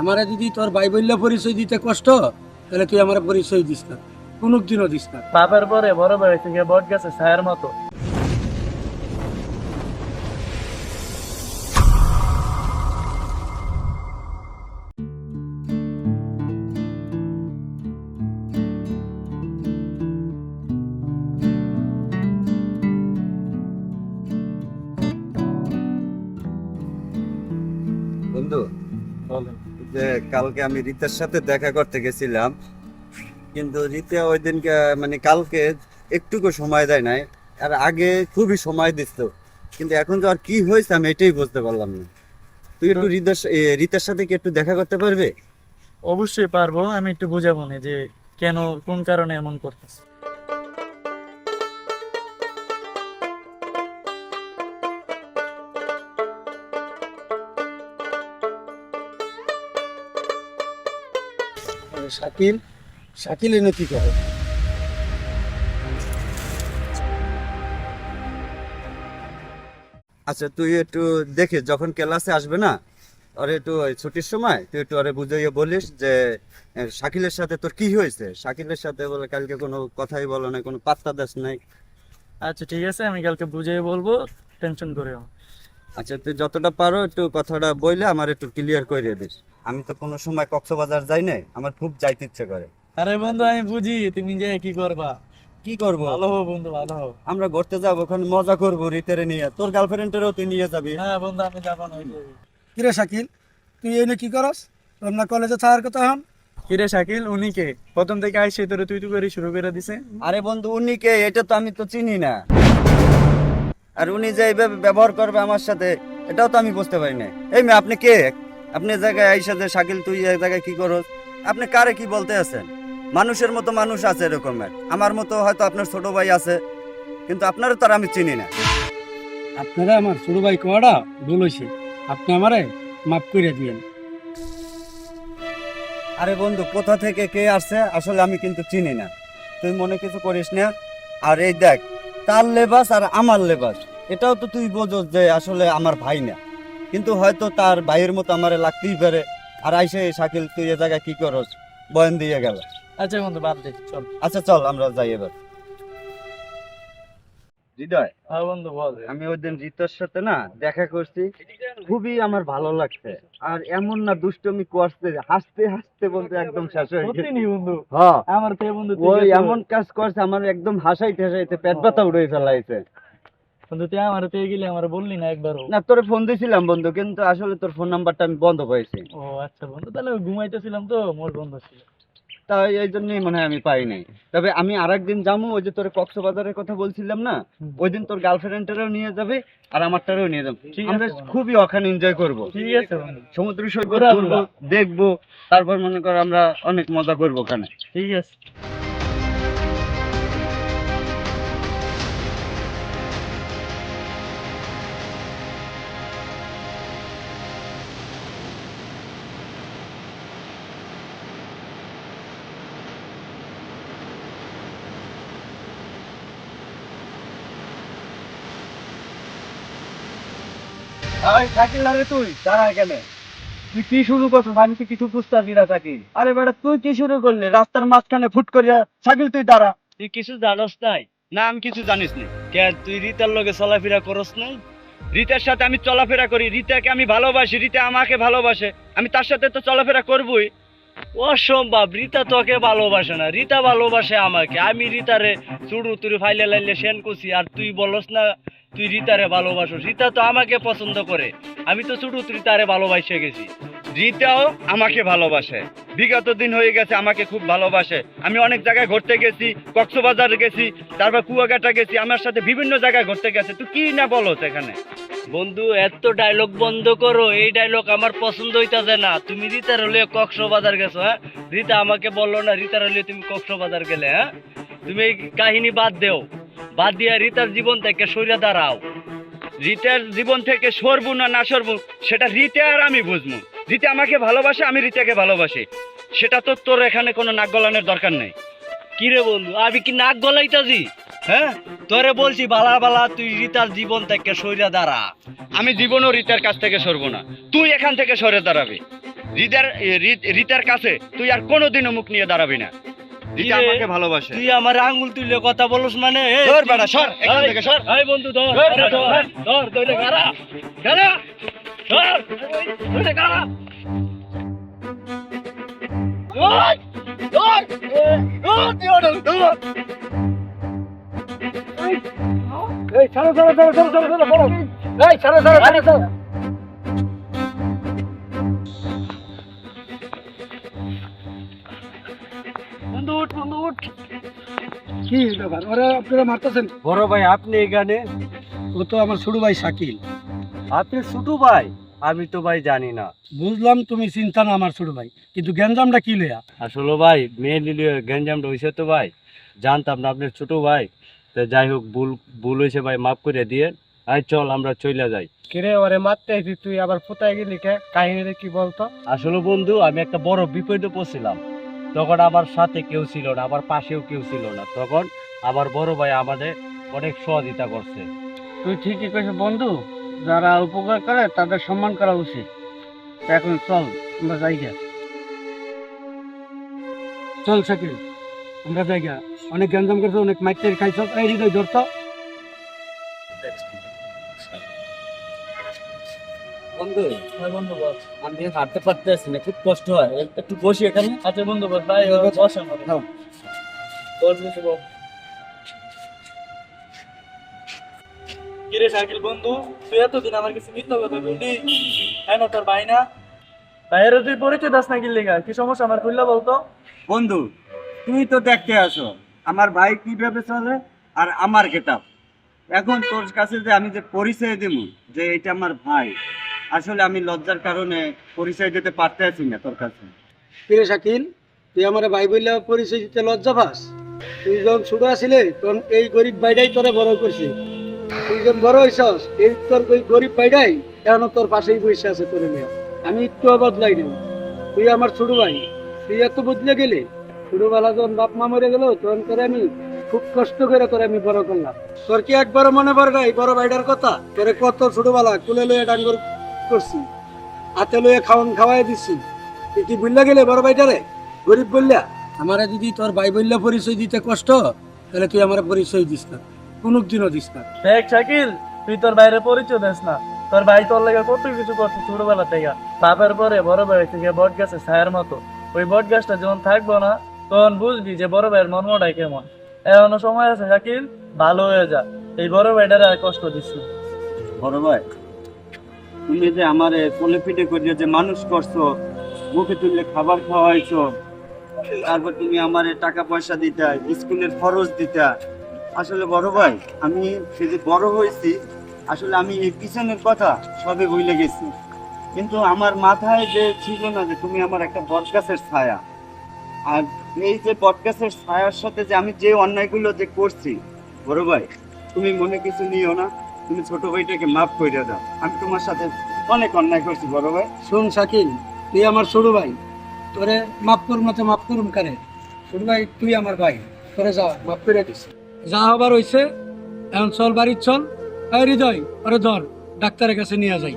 আমারে যদি তোর ভাই বললে পরিচয় দিতে কষ্ট, তাহলে তুই আমার পরিচয় দিস না। কোনো দিনও দিস না। বাপের পরে বড় ভাই বট গেছে ছায়ার মতো। যে কালকে আমি রীতার সাথে দেখা করতে গেছিলাম। কিন্তু রীতা ওই দিনকে মানে কালকে একটুকু সময় দেয় নাই, আর আগে খুবই সময় দিত। কিন্তু এখন তো আর কি হয়েছে আমি এটাই বুঝতে পারলাম না। তুই একটু রীতার রীতার সাথে কি একটু দেখা করতে পারবে? অবশ্যই পারব। আমি একটু বুঝাবো না যে কেন, কোন কারণে এমন করতেছে? শাকিল শাকিল এনে কি করে? আচ্ছা তুই একটু দেখে যখন ক্লাসে আসবে না ওরে একটু ওই ছুটির সময় তুই একটু আরে বুঝাইয়ে বলিস যে শাকিলের সাথে তোর কি হয়েছে? শাকিলের সাথে বলে কালকে কোনো কথাই বলো না কোনো পাত্তা দাস নাই। আচ্ছা ঠিক আছে আমি কালকে বুঝিয়ে বলব টেনশন করিও না। আচ্ছা তুই যতটা পারো একটু কথাটা বইলে আমার একটু ক্লিয়ার করে দিস। আমি তো কোনো সময় কক্সবাজার যাই নাই আমার খুব যাইতে ইচ্ছে করে। আরে বন্ধু আমি বুঝি তুমি যে কি করবা? কি করব? ভালো হো বন্ধু ভালো হো আমরা ঘুরতে যাব ওখানে মজা করব রিতেরে নিয়ে। তোর গার্লফ্রেন্ডেরও তুই নিয়ে যাবি। হ্যাঁ বন্ধু আমি যাব না কিরে শাকিল? তুই এনে কি করস? তোর না কলেজে থাকার কথা হন কিরে শাকিল উনি কে? প্রথম থেকে আইসে তোরে তুই তুই করে শুরু করে দিছে। আরে বন্ধু উনি কে? এটা তো আমি তো চিনি না। আর উনি যে এইভাবে ব্যবহার করবে আমার সাথে এটাও তো আমি বুঝতে পারি না এই মেয়ে আপনি কে? আপনি জায়গায় আইসা যে শাকিল তুই এক জায়গায় কি করস? আপনি কারে কি বলতে আছেন? মানুষের মতো মানুষ আছে এরকমের। আমার মতো হয়তো আপনার ছোট ভাই আছে কিন্তু আপনারও তো আর আমি চিনি না। আপনারা আমার ছোট ভাই কোয়াটা ভুল হয়েছে আপনি আমারে মাফ করে দিয়েন। আরে বন্ধু কোথা থেকে কে আসছে আসলে আমি কিন্তু চিনি না। তুই মনে কিছু করিস না? আর এই দেখ তার লেবাস আর আমার লেবাস এটাও তো তুই বোঝোস যে আসলে আমার ভাই না। কিন্তু হয়তো তার ভাইয়ের মতো আমারে লাগতেই পারে। আর আইসে শাকিল তুই এ জায়গায় কি করস? বয়ান দিয়ে গেল। আচ্ছা বন্ধু বাদ দে চল। আচ্ছা চল আমরা যাই এবার। হৃদয়? হ্যাঁ বন্ধু বল। আমি ওই দিন রিতর সাথে না দেখা করছি খুবই আমার ভালো লাগছে। আর এমন না দুষ্টমি করছে হাসতে হাসতে বলতে একদম শেষ হয়ে গেছে। নি বন্ধু? হ্যাঁ। আমার তো বন্ধু ওই এমন কাজ করছে আমার একদম হাসাইতে হাসাইতে পেট ব্যথা উঠে ফেলাইছে। বন্ধু তুই আমার পেয়ে গেলি আমার বললি না একবারও। না তোরে ফোন দিছিলাম বন্ধু কিন্তু আসলে তোর ফোন নাম্বারটা আমি বন্ধ পাইছি ও আচ্ছা বন্ধু তাহলে ঘুমাইতেছিলাম তো মোর বন্ধ ছিল। তাই এই জন্যই মনে হয় আমি পাই নাই। তবে আমি আরেকদিন যাব ওই যে তোর কক্সবাজারের কথা বলছিলাম না ওই দিন তোর গার্লফ্রেন্ডটারও নিয়ে যাবে আর আমারটারও নিয়ে যাবে। ঠিক আমরা খুবই ওখানে এনজয় করব। ঠিক আছে সমুদ্র সৈকত দেখব তারপর মনে কর আমরা অনেক মজা করব ওখানে। ঠিক আছে। কি শুরু আমি কিছু বুঝতে না থাকি আরে বেটা, তুই কি শুরু করলি? রাস্তার মাঝখানে ফুট করিয়া তুই দাঁড়া। তুই কিছু কিছু জানিস কে, তুই রিতার চলাফেরা করস রিতার সাথে আমি চলাফেরা করি। রিতাকে আমি ভালোবাসি, রিতা আমাকে ভালোবাসে। আমি তার সাথে তো চলাফেরা করবই। অসম্ভব, রিতা তোকে ভালোবাসে না। রিতা ভালোবাসে আমাকে। আমি রিতারে চুড়ু তুড়ি ফাইলে লাইলে সেন করছি আর তুই বলস না তুই রিতারে ভালোবাসো? রিতা তো আমাকে পছন্দ করে। আমি তো চুড়ু তুড়ি তারে ভালোবাসে গেছি। রিতাও আমাকে ভালোবাসে। বিগত দিন হয়ে গেছে, আমাকে খুব ভালোবাসে। আমি অনেক জায়গায় ঘুরতে গেছি, কক্সবাজার গেছি, তারপর কুয়াকাটা গেছি, আমার সাথে বিভিন্ন জায়গায় ঘুরতে গেছে। তুই কি না বলো সেখানে? বন্ধু, এত ডায়লগ বন্ধ করো। এই ডায়লগ আমার পছন্দ হইতাছে না। তুমি রিতার হলে কক্সবাজার গেছো হ্যাঁ? রিতা আমাকে বলল না, রিতার হলে তুমি কক্সবাজার গেলে হ্যাঁ? তুমি এই কাহিনী বাদ দেও। বাদ দিয়ে রিতার জীবন থেকে সরিয়ে দাঁড়াও। রিতার জীবন থেকে সরবো না না সরবো, সেটা রিতা আর আমি বুঝব। রিতা আমাকে ভালোবাসে, আমি রিতাকে ভালোবাসি। সেটা তো তোর এখানে কোনো নাক গলানোর দরকার নেই। কি রে বন্ধু, আমি কি নাক গলাইতাছি? হ্যাঁ? তোরে বলছি, বালা বালা, তুই রিতার জীবন থেকে সরে দাঁড়া। আমি জীবনও রিতার কাছ থেকে সরবো না। তুই এখান থেকে সরে দাঁড়াবি। রিতার রিতার কাছে তুই আর কোনোদিনও মুখ নিয়ে দাঁড়াবি না। কিরে? আমাকে ভালোবাসে তুই আমার আঙ্গুল তুললে কথা বলস মানে ধর বেটা, সর, এখান থেকে সর। এই বন্ধু ধর ধর, ধর, ধর ধর ধরে গাড়া গাড়া ধর ধরে গাড়া ধর ধর এ, ধর ধর এই ছাড়ো ছাড়ো ছাড়ো ছাড়ো ছাড়ো ছাড়ো এই ছাড়ো ছাড়ো ছাড়ো ছাড়ো বন্ধু উঠ বন্ধু উঠ কি ব্যাপার? ওরা আপনারা মারতেছেন? বড় ভাই আপনি এখানে? ও তো আমার ছোট ভাই শাকিল। আপনি ছোট ভাই? আমি তো ভাই জানি না। বুঝলাম তুমি চিন্তা না আমার ছোট ভাই কিন্তু গ্যাঞ্জামটা কি আসলে ভাই মেয়ে নিলে হয়েছে তো ভাই। জানতাম না আপনার ছোট ভাই। তো যাই হোক ভুল ভুল হয়েছে ভাই মাফ করে দিয়ে। আই চল আমরা চলে যাই। কিরে ওরে মারতে তুই? আবার কোথায় গেলি কে? কাহিনীটা কি বলতো? আসলে বন্ধু আমি একটা বড় বিপদে পড়ছিলাম। তখন আমার সাথে কেউ ছিল না, আমার পাশেও কেউ ছিল না। তখন আমার বড় ভাই আমাদের অনেক সহযোগিতা করছে। তুই ঠিকই কইছ বন্ধু, যারা উপকার করে তাদের সম্মান করা উচিত। এখন চল, আমরা যাই গে। চল শাকিল আমরা জায়গা অনেক গ্যাঞ্জাম করছে, অনেক মাইটের খাইছ, এই হৃদয় ধরতো বন্ধু? বন্ধু বস। আমি হাঁটতে পারতেছি না খুব কষ্ট হয়। একটু বসি এখানে। আচ্ছা বন্ধু বস ভাই বস বস বস কিরে শাকিল বন্ধু তুই এতদিন আমার কাছে মিথ্যা কথা বললি। হ্যাঁ তোর ভাই না? ভাইয়ের তুই পরিচয় দাস না কি সমস্যা আমার খুললা বলতো? বন্ধু তুই তো দেখতে আসো আমার ভাই কীভাবে চলে আর আমার গেটাপ এখন তোর কাছে যে আমি যে পরিচয় দেবো যে এটা আমার ভাই আসলে আমি লজ্জার কারণে পরিচয় দিতে পারতেছি না তোর কাছে। কিরে শাকিল, তুই আমার ভাই বললে পরিচয় দিতে লজ্জা পাস? তুই যখন ছোট আছিলে, তখন এই গরিব ভাইটাই তোরে বড় করছে। তুই যখন বড় হইছস, এই তোর ওই গরিব ভাইটাই এখন তোর পাশেই বসে আছে তোর মেয়ে আমি একটু বদলাই নেই তুই আমার ছোট ভাই, তুই এত বদলে গেলে? ছোটবেলা যখন বাপ মা মরে গেল, তখন করে আমি খুব কষ্ট করে তোরে আমি বড় করলাম। তোর কি একবার মনে পড়ে নাই, বড় ভাইটার কথা? তোরে কত ছোটবেলা কুলে লয়ে ডাঙ্গর করছি। হাতে লয়ে খাওয়ান খাওয়াই দিচ্ছি তুই কি বুঝলা গেলে বড় ভাইটারে? গরিব বললা আমারে যদি তোর ভাই বললে পরিচয় দিতে কষ্ট তাহলে তুই আমার পরিচয় দিস না। কোন দিনও দিস না। দেখ শাকিল তুই তোর বাইরে পরিচয় দিস না। তোর ভাই তোর লেগে কত কিছু করছে ছোটবেলা থেকে। বাপের পরে বড় ভাই থেকে বট গাছে ছায়ার মতো। ওই বট গাছটা যখন থাকব না তখন বুঝবি যে বড় ভাইয়ের মর্মটাই কেমন। এখনও সময় আছে শাকিল ভালো হয়ে যা। এই বড় ভাইটারে আর কষ্ট দিস না। বড় ভাই তুমি যে আমারে কোলে পিঠে করিয়ে যে মানুষ করছ, মুখে তুললে খাবার খাওয়াইছো, তারপর তুমি আমারে টাকা পয়সা দিতা, স্কুলের খরচ দিতা। আসলে বড় ভাই, আমি সে যে বড় হয়েছি, আসলে আমি এই পিছনের কথা সবে ভুলে গেছি। কিন্তু আমার মাথায় যে ছিল না যে তুমি আমার একটা বটগাছের ছায়া। আর এই যে বটগাছের ছায়ার সাথে যে আমি যে অন্যায়গুলো যে করছি, বড় ভাই, তুমি মনে কিছু নিও না? তুমি ছোট ভাইটাকে মাফ করে দাও। আমি তোমার সাথে অনেক অন্যায় করছি, বড় ভাই। শুন শাকিল, তুই আমার ছোট ভাই। তোরে মাফ করুম না তো মাফ করুম কারে? ছোট ভাই, তুই আমার ভাই। তোরে যা, মাফ করে দিস। যা হবার হইছে, এখন চল বাড়ির চল। হৃদয়, ওরে ধর, ডাক্তারের কাছে নিয়ে যাই।